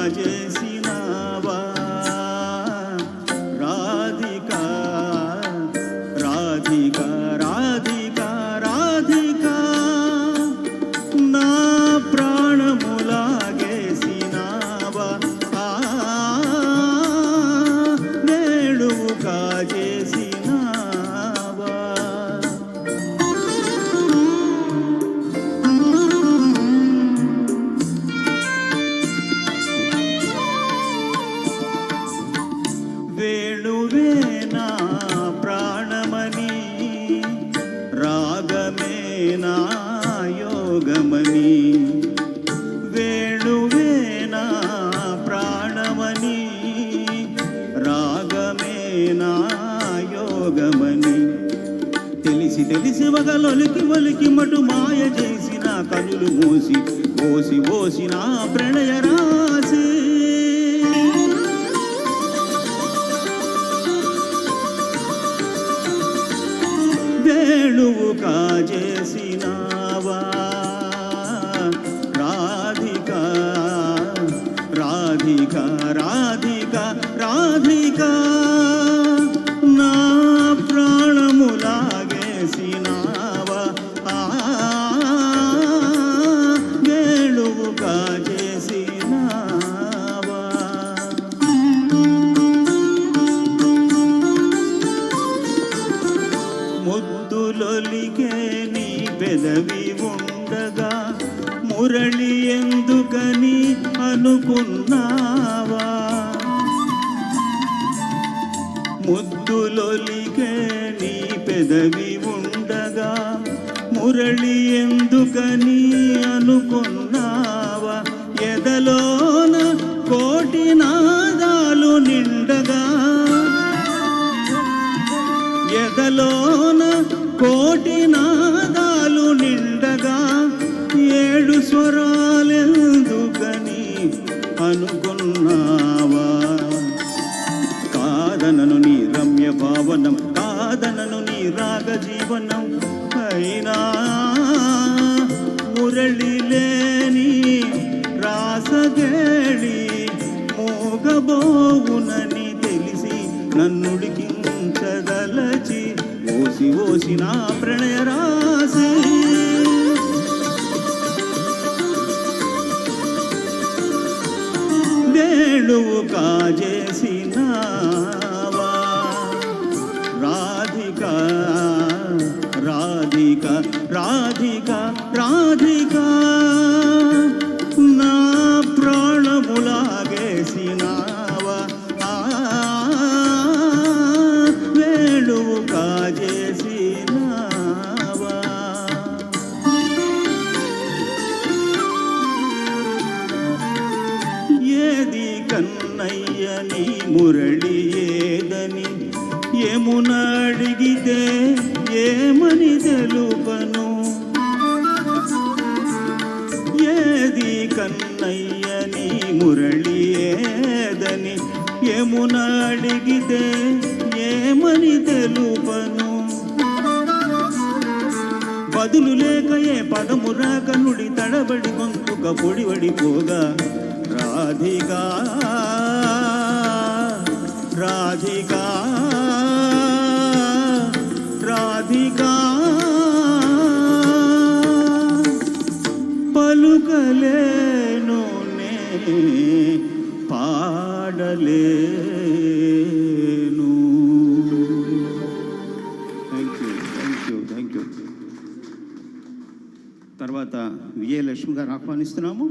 Raja నా యోగమని తెలిసి తెలిసి వగలొలికి ఒలికి మటు మాయ చేసిన నా కనులు మోసి ఓసి ఓసి ప్రణయ రాసి వేణువు కాజేసిన రాధిక రాధిక రా ముద్దులొలికే నీ పెదవి ఉండగా మురళి ఎందుకని అనుకున్నావా? ముద్దులొలికే నీ పెదవి ఉండగా మురళి ఎందుకని అనుకున్నావా? ఎదలోన కోటి నాదాలు నిండగా స్వరాలెందుకని అనుకున్నావా? కాదనను నీ రమ్య భావనం కాదనను నీ రాగ జీవనం అయినా మురళి లేని రాసగేళి మోగబోవునని తెలిసి నన్నుడికించదలచి ఓసి ఓసి నా ప్రణయరా వేణువు కాజేసినావా? రాధిక రాధిక రాధిక రాధికా కన్నయ్య మురళి ఏదని ఏమున అడిగితే ఏమని తెలుపను? ఏది కన్నయ్యని మురళి ఏదని ఏమున అడిగితే ఏమని తెలుపను? బదులు లేక ఏ పదము రాక నుడి తడబడి గొంతుక పొడివడిపోగా రాధికా రాధికా రాధికా. పలుకలేను నే పాడలేను. Thank you thank you thank you తర్వాత విజయలక్ష్మి గారు ఆహ్వానిస్తున్నాము.